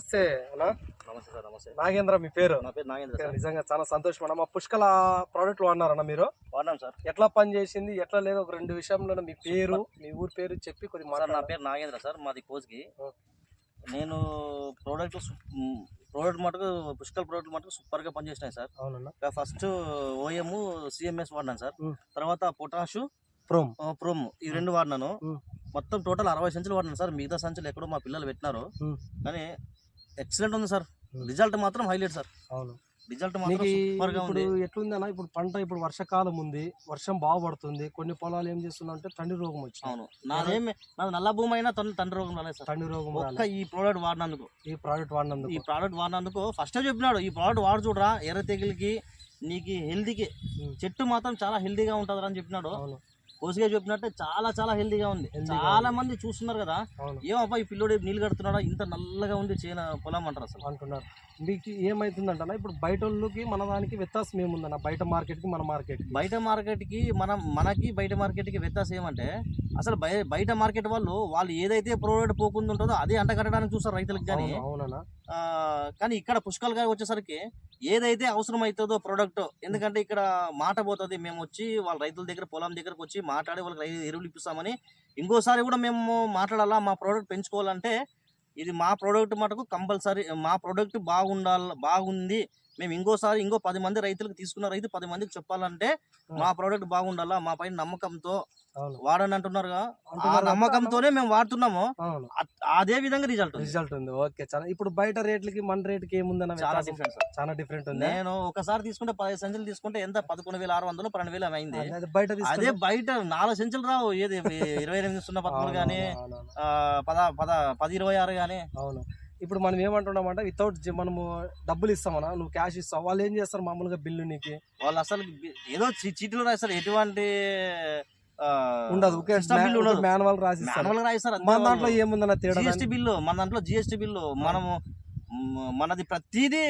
నమస్తే అన్న. నమస్తే సార్ నమస్తే. నాగేంద్ర మీ పేరు? నా పేరు నాగేంద్ర సార్. నిజంగా చాలా సంతోషం అన్న. మా పుష్కల ప్రోడక్ట్లు వాడినారన్న మీరు? వాడినాం సార్. ఎట్లా పని చేసింది? ఎట్లా లేదు? ఒక రెండు విషయంలో మీ పేరు మీ ఊరి పేరు చెప్పి కొద్దిగా నా పేరు నాగేంద్ర సార్ మాది కోజ్కి. నేను ప్రోడక్ట్ ప్రోడక్ట్ మటుకు పుష్కల్ ప్రోడక్ట్ మటుకు సూపర్గా పనిచేసినాయి సార్. అవునన్న. ఫస్ట్ ఓఎం సిఎంఎస్ వాడినాను సార్. తర్వాత పొటాషు ప్రోమ్ ప్రోమ్ ఈ రెండు వాడినాను. మొత్తం టోటల్ అరవై సంచులు వాడినాను సార్. మిగతా సంచులు ఎక్కడో మా పిల్లలు పెట్టినారు. కానీ ఎక్సలెంట్ ఉంది సార్. రిజల్ట్ మాత్రం హైలైట్ సార్ అవును. రిజల్ట్ మాత్రం ఇప్పుడు ఉంది. ఇప్పుడు పంట ఇప్పుడు వర్షాకాలం ఉంది వర్షం బాగా పడుతుంది కొన్ని పొలాలు ఏం చేస్తున్నా అంటే తండ్రి రోగం వచ్చింది. అవును. నాదేమి నాది నల్ల భూమి అయినా తన తండ్రి రోగం రాలేదు సార్ తండ్రి రోగం ఒక్క రాలే. ఈ ప్రోడక్ట్ వాడినందుకు. ఈ ప్రోడక్ట్ వాడినందుకు. ఈ ప్రోడక్ట్ వాడినందుకు. ఫస్ట్ చెప్పినాడు ఈ ప్రోడక్ట్ వాడు చూడరా ఎర్ర తెగులకి నీకు హెల్దీకి. చెట్టు మాత్రం చాలా హెల్దీగా ఉంటుంది అని చెప్పినాడు. అవును. కోసిగా చెప్పినట్టే చాలా చాలా హెల్దీగా ఉంది. చాలా మంది చూస్తున్నారు కదా. ఏమబ్బా ఈ పిల్లోడు నీళ్ళు కడుతున్నాడా? ఇంత నల్లగా ఉంది చేన పొలం అంటారు అసలు. అంటున్నారు మీకు ఏమైతుందంటన్నా ఇప్పుడు బయట వాళ్ళకి మన దానికి వ్యత్యాసం ఏముందన్న? బయట మార్కెట్కి మన మార్కెట్కి. బయట మార్కెట్కి మనం మనకి బయట మార్కెట్కి వ్యత్యాసం ఏమంటే అసలు బయ బయట మార్కెట్ వాళ్ళు వాళ్ళు ఏదైతే ప్రోడక్ట్ పోకుండా ఉంటుందో అదే అంట కట్టడానికి చూస్తారు రైతులకు కానీ కానీ ఇక్కడ పుష్కలుగా వచ్చేసరికి ఏదైతే అవసరం అవుతుందో ప్రోడక్ట్ ఎందుకంటే ఇక్కడ మాట పోతుంది మేము వచ్చి వాళ్ళ రైతుల దగ్గర పొలం దగ్గరకు వచ్చి మాట్లాడి వాళ్ళకి ఎరువులు ఇప్పిస్తామని ఇంకోసారి కూడా మేము మాట్లాడాలా మా ప్రోడక్ట్ పెంచుకోవాలంటే ఇది మా ప్రోడక్ట్ మటుకు కంపల్సరీ మా ప్రోడక్ట్ బాగుండాలి బాగుంది మేము ఇంకోసారి ఇంకో పది మంది రైతులకు తీసుకున్న రైతు పది మందికి చెప్పాలంటే మా ప్రోడక్ట్ బాగుండాలా? మా పైన నమ్మకంతో వాడని ఆ అంటున్నారు? నమ్మకంతోనే మేము వాడుతున్నాము. అదే విధంగా రిజల్ట్ రిజల్ట్ ఉంది. ఓకే చాలా. ఇప్పుడు బయట రేట్లకి మన రేట్కి ఏముందన్న చాలా? డిఫరెన్స్ చాలా డిఫరెంట్ ఉంది? నేను ఒకసారి తీసుకుంటే పదిహేను సంచులు తీసుకుంటే ఎంత? పదకొండు వేల ఆరు వందలు పన్నెండు వేలు అయింది. అదే బయట అదే బయట నాలుగు సంచులు రావు. ఏది ఇరవై ఎనిమిది సున్నా పదమూడు కానీ పద పద పది ఇరవై ఆరు కానీ. అవును. ఇప్పుడు మనం ఏమంటున్నామంటే వితౌట్ మనము డబ్బులు ఇస్తామన్నా నువ్వు క్యాష్ ఇస్తావు? వాళ్ళు ఏం చేస్తారు మామూలుగా బిల్లు నీకు? వాళ్ళు అసలు ఏదో చీటీలు రాస్తారు ఎటువంటి ఉండదు. మాన్యువల్ రాసి మన దాంట్లో ఏముందన్న తేడా జిఎస్టీ బిల్లు మన దాంట్లో జిఎస్టీ బిల్లు. మనము మనది ప్రతిదీ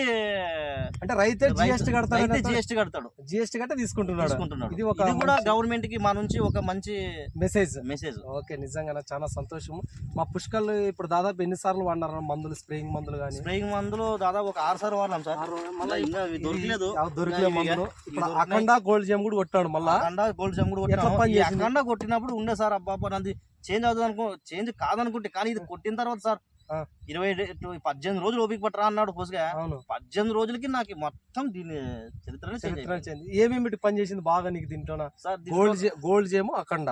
అంటే రైతే జిఎస్టీ కడతాడు జిఎస్టీ కడతాడు. జిఎస్టీ కట్టే తీసుకుంటున్నాడు? తీసుకుంటున్నాడు. ఇది ఒక కూడా గవర్నమెంట్కి మా నుంచి ఒక మంచి మెసేజ్ మెసేజ్ ఓకే నిజంగా చాలా సంతోషం మా పుష్కల్ ఇప్పుడు దాదాపు ఎన్ని సార్లు వాడినారు మందులు స్ప్రేయింగ్ మందులు కానీ స్ప్రేయింగ్ మందులు దాదాపు ఒక ఆరు సార్లు వాడినాం సార్. మళ్ళీ ఇంకా దొరకలేదు. దొరికిన ఇవి- మందులు. ఇప్పుడు. అఖండ గోల్డ్ జెమ్ కూడా కొట్టాడు మళ్ళా. అఖండ గోల్డ్ జమ్ కూడా చేసింది? అఖండ కొట్టినప్పుడు ఉండే సార్ అబ్బాబా నాది చేంజ్ అవుతుంది అనుకో చేంజ్ కాదనుకుంటే కానీ ఇది కొట్టిన తర్వాత సార్. ఇరవై పద్దెనిమిది రోజులు ఓపిక పట్టరా అన్నాడు పోసుగా అవును. పద్దెనిమిది రోజులకి నాకు మొత్తం దీని చరిత్ర ఏమేమి పని చేసింది బాగా నీకు దీంట్లోన? Sir gold gold gem Akhanda.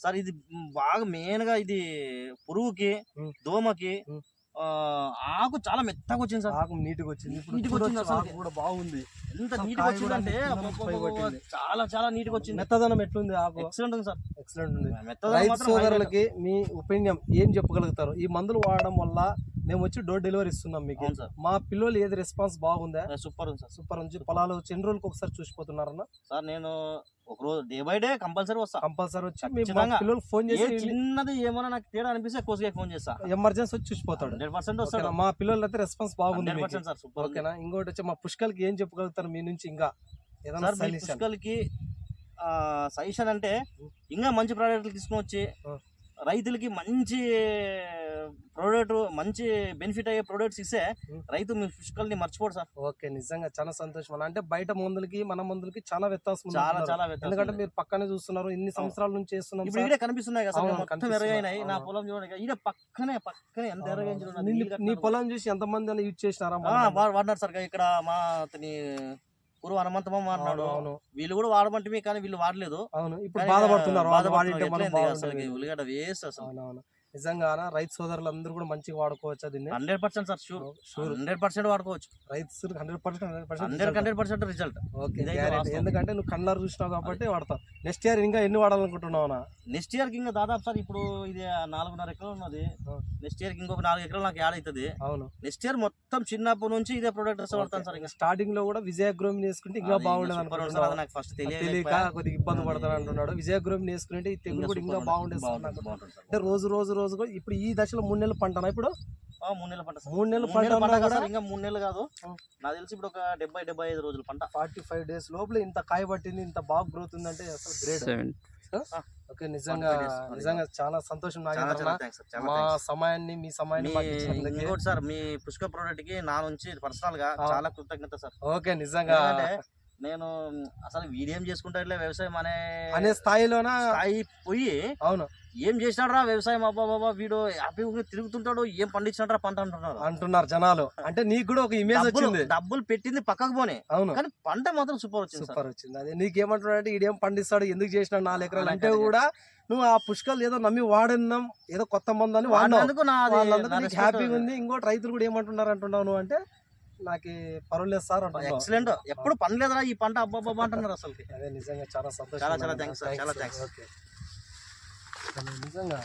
Sir ఇది బాగా మెయిన్గా ఇది పురుగుకి. దోమకి ఆకు చాలా మెత్తగా వచ్చింది సార్. ఆకు నీట్గా వచ్చింది. నీట్గా వచ్చింది అసలు. ఆకు కూడా బాగుంది. ఎంత అసలు నీట్గా కాయ కూడా వచ్చిందంటే. చాలా చాలా నీట్గా వచ్చింది. మెత్తదనం ఎట్లుంది ఆకు? ఎక్సలెంట్ ఉంది సార్. ఎక్సలెంట్ ఉంది. మెత్తదనం రైతు. సోదరులకి మీ ఒపీనియన్ ఏం చెప్పగలుగుతారు? ఈ మందులు వాడడం వల్ల మేము వచ్చి డోర్ డెలివరీ ఇస్తున్నాం మీకు. మా పిల్లలు ఏది రెస్పాన్స్ బాగుందా? సూపర్ ఉంది సార్ సూపర్. నుంచి పొలాలు ఎన్ని రోజులకు ఒకసారి చూసిపోతున్నారన్న? సార్ నేను ఒక రోజు డే బై డే కంపల్సరీ వస్తా. కంపల్సరీ వచ్చి. పిల్లలు ఫోన్ చేసి చిన్నది ఏమైనా నాకు తేడా అనిపిస్తే కోసుగా ఫోన్ చేస్తా. ఎమర్జెన్సీ వచ్చి చూసిపోతాడు. హండ్రెడ్ పర్సెంట్ వస్తాడు? మా పిల్లలు అయితే రెస్పాన్స్ బాగుంది సార్ సూపర్ ఓకేనా? ఇంకోటి వచ్చి మా పుష్కల్కి ఏం చెప్పగలుగుతారు మీ నుంచి ఇంకా? ఏదైనా పుష్కల్కి సజెషన్ అంటే ఇంకా మంచి ప్రోడక్ట్లు తీసుకొని వచ్చి. రైతులకి మంచి ప్రోడక్ట్ మంచి బెనిఫిట్ అయ్యే ప్రొడక్ట్స్ ఇస్తే. రైతు మీ పుష్కల్ని మర్చిపోడు సార్ ఓకే నిజంగా చాలా సంతోషం. అంటే బయట మందులకి మన మందులకి చాలా వ్యత్యాసం చాలా. చాలా ఎందుకంటే. మీరు పక్కనే చూస్తున్నారు ఇన్ని సంవత్సరాల నుంచి చేస్తున్నాం ఇప్పుడు. ఈడే కనిపిస్తున్నాయి కదా మొత్తం. ఎరగైనాయి నా. పొలం చూడండి ఈడ పక్కనే పక్కనే ఎంత ఎరగైంది. నీ- పొలం చూసి ఎంత మంది అని యూజ్ చేసినారా? వాడినారు సార్ ఇక్కడ మా అతని పూర్వ హనుమంతమ్మ అవును వీళ్ళు కూడా వాడమంటే కానీ వీళ్ళు వాడలేదు అవును ఇప్పుడు బాధపడుతున్నారు అసలు. ఉల్లిగడ్డ వేస్ట్ అసలు అవునవును నిజంగా రైతు సోదరులు అందరూ కూడా మంచిగా వాడుకోవచ్చు దీన్ని? Hundred percent sir sure. Sure. Hundred percent వాడుకోవచ్చు. రైతు hundred percent hundred hundred hundred percent result okay. ఎందుకంటే నువ్వు కళ్ళారు చూసినావు కాబట్టి వాడతావు. నెక్స్ట్ ఇయర్ ఇంకా ఎన్ని వాడాలనుకుంటున్నావు నెక్స్ట్ ఇయర్కి ఇంకా దాదాపు సార్ ఇప్పుడు ఇది నాలుగున్నర ఎకరాలు ఉన్నది. ఆ. నెక్స్ట్ ఇయర్కి ఇంకొక నాలుగు ఎకరాలు నాకు యాడ్ అవుతుంది. అవును. నెక్స్ట్ ఇయర్ మొత్తం చిన్నప్పటి నుంచి ఇదే ప్రొడక్ట్ వాడతాను సార్ ఇంకా. స్టార్టింగ్లో కూడా విజయ గ్రోమ్ వేసుకుంటే ఇంకా బాగుండేది అనుకుంటున్నావు. నాకు ఫస్ట్ తెలియక కొద్దిగా ఇబ్బంది పడతాను అంటున్నాడు. విజయ గ్రోమ్ వేసుకుంటే ఈ తెగులు కూడా ఇంకా బాగుండేది. అంటే రోజు రోజు రోజు కూడా ఇప్పుడు ఈ దశలో మూడు నెలలు పంటనా ఇప్పుడు? మూడు నెలల పంట సార్. మూడు నెలలు పంట కూడా ఇంకా మూడు నెలలు కాదు. నాకు తెలిసి ఇప్పుడు ఒక డెబ్బై డెబ్బై ఐదు రోజుల పంట. ఫార్టీ ఫైవ్ డేస్ లోపల ఇంత కాయ పట్టింది ఇంత బాగా గ్రోత్ ఉందంటే అసలు గ్రేట్. ఓకే నిజంగా. నిజంగా చాలా సంతోషం మా సమయాన్ని మీ సమయాన్ని ఇంకోటి సార్ మీ పుష్క ప్రోడక్ట్కి నా నుంచి పర్సనల్గా. చాలా కృతజ్ఞత సార్. ఓకే నిజంగా. నేను అసలు వీడేం చేసుకుంటా ఇట్లా వ్యవసాయం అనే అనే స్థాయిలోన? స్థాయి పోయి అవును. ఏం చేసినాడు రా వ్యవసాయం? అబ్బా బాబా వీడు హ్యాపీగా తిరుగుతుంటాడు ఏం పండించినాడు పంట అంటున్నారు అంటున్నారు జనాలు. అంటే నీకు కూడా ఒక ఇమేజ్ డబ్బులు వచ్చింది. డబ్బులు పెట్టింది పక్కకు పోనే. అవును. కానీ పంట మాత్రం సూపర్ వచ్చింది సూపర్ వచ్చింది. అదే నీకేమంటున్నాడు అంటే ఈడేం పండిస్తాడు ఎందుకు చేసినాడు నాలుగు ఎకరాలు అంటే. కూడా నువ్వు ఆ పుష్కలు ఏదో నమ్మి వాడినాం ఏదో కొత్త మంది అని వాడినావు. వాడినందుకు హ్యాపీగా ఉంది. ఇంకోటి రైతులు కూడా ఏమంటున్నారు అంటున్నావు నువ్వు అంటే నాకు పర్వాలేదు సార్ ఎక్సలెంట్ ఎప్పుడు పని లేదురా ఈ పంట అబ్బా బాబా అంటున్నారు అసలు అదే నిజంగా చాలా సంతోషం చాలా చాలా thanks sir, చాలా thanks. ఓకే నిజంగా.